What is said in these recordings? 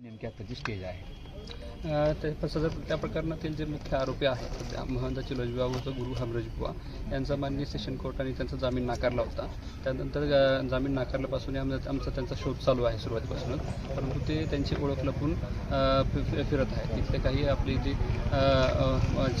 नेमकी आत्ताची स्टेज आहे? ते सदर त्या प्रकरणातील जे मुख्य आरोपी आहेत त्या महंत चिलोजबाबूचा गुरु हमरज बुवा यांचा मान्य सेशन कोर्टाने त्यांचा जामीन नाकारला होता. त्यानंतर जामीन नाकारल्यापासून आमचा आमचा त्यांचा शोध चालू आहे सुरुवातीपासूनच परंतु ते त्यांची ओळख लपून फिरत आहेत. तिथले काही आपली जी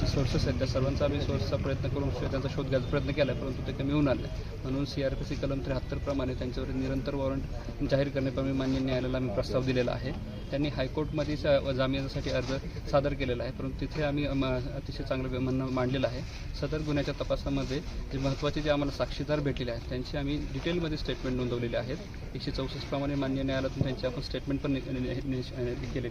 सोर्सेस आहेत त्या सर्वांचा आम्ही सोर्सचा प्रयत्न करून त्यांचा शोध घ्यायचा प्रयत्न केला आहे परंतु ते कमी होणार नाही म्हणून सी आर पी सी कलम त्र्याहत्तरप्रमाणे त्यांच्यावर निरंतर वॉरंट जाहीर करण्याप्रमाणे मान्य न्यायालयाला आम्ही प्रस्ताव दिलेला आहे. त्यांनी हायकोर्टमध्ये सा- जामिनासाठी अर्ज सादर केलेला आहे. परंतु तिथे आम्ही अतिशय चांगलं म्हणणं मांडलेलं आहे. सदर गुन्ह्याच्या तपासामध्ये जे महत्त्वाचे जे आम्हाला साक्षीदार भेटलेले आहेत त्यांची आम्ही डिटेलमध्ये स्टेटमेंट नोंदवलेले आहेत. एकशे चौसष्ट प्रमाणे मान्य न्यायालयातून त्यांची आपण स्टेटमेंट पण नि- केले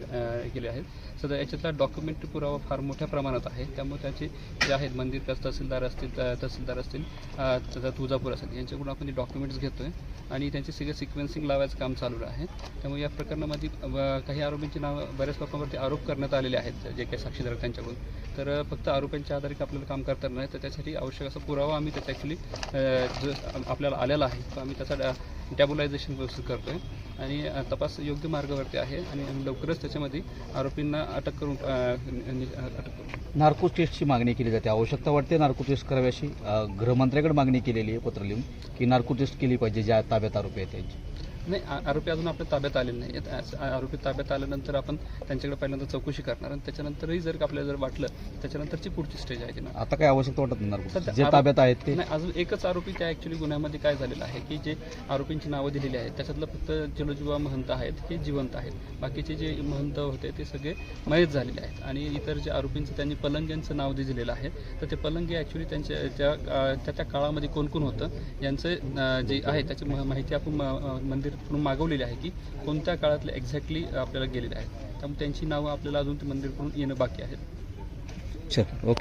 केले आहेत. सध्या याच्यातला डॉक्युमेंट पुरावा फार मोठ्या प्रमाणात आहे. त्यामुळे त्याचे जे आहेत मंदिर तहसीलदार असतील तहसीलदार असतील त्याचा तुळजापूर असेल यांच्याकडून आपण डॉक्युमेंट्स घेतो आहे आणि त्यांचे सगळे सिक्वेन्सिंग लावायचं काम चालू आहे. त्यामुळे या प्रकरणामध्ये काही आरोपींची नावं बऱ्याच लोकांवरती आरोप करण्यात आलेले आहेत जे काही साक्षीदार त्यांच्याकडून. तर फक्त आरोपींच्या आधारे आपल्याला काम करता नाही तर त्यासाठी आवश्यक असा पुरावा आम्ही त्याचा ॲक्च्युली जो आपल्याला आलेला आहे तो आम्ही त्याचा डॅबुलायझेशन व्यवस्थित करतो आहे आणि तपास योग्य मार्गावरती आहे आणि लवकरच त्याच्यामध्ये आरोपींना अटक करून अटक करू. नार्को टेस्टची मागणी केली जाते. आवश्यकता वाटते नार्को टेस्ट करावी अशी गृहमंत्र्याकडे मागणी केलेली आहे पत्र लिहून की नार्को टेस्ट केली पाहिजे ज्या ताब्यात आरोपी आहेत त्यांची. नाही आरोपी अजून आपल्या ताब्यात आलेले नाही आरोपी ताब्यात आल्यानंतर आपण त्यांच्याकडे पहिल्यांदा चौकशी करणार आणि त्याच्यानंतरही जर आपल्याला जर वाटलं त्याच्यानंतरची पुढची स्टेज आहे की ना आता काय आवश्यकता वाटत नाही जे ताब्यात आहेत ते. नाही अजून एकच आरोपी त्या ॲक्च्युली गुन्ह्यामध्ये काय झालेलं आहे की जे आरोपींची नावं दिलेली आहेत त्याच्यातलं फक्त जलोजुबा महंत आहेत हे जिवंत आहेत. बाकीचे जे महंत होते ते सगळे मयत झालेले आहेत. आणि इतर जे आरोपींचं त्यांनी पलंग यांचं नाव दिलेलं आहे. तर ते पलंग हे ॲक्च्युली त्यांच्या त्या त्या काळामध्ये कोण कोण होतं यांचं जे आहे त्याची माहिती आपण म- अं, मंदिराकडून मागवलेली आहे की कोणत्या काळातले एक्झॅक्टली आपल्याला गेलेले आहेत. त्यामुळे त्यांची नावं आपल्याला अजून ते मंदिरकडून येणं बाकी आहेत. चल ओके.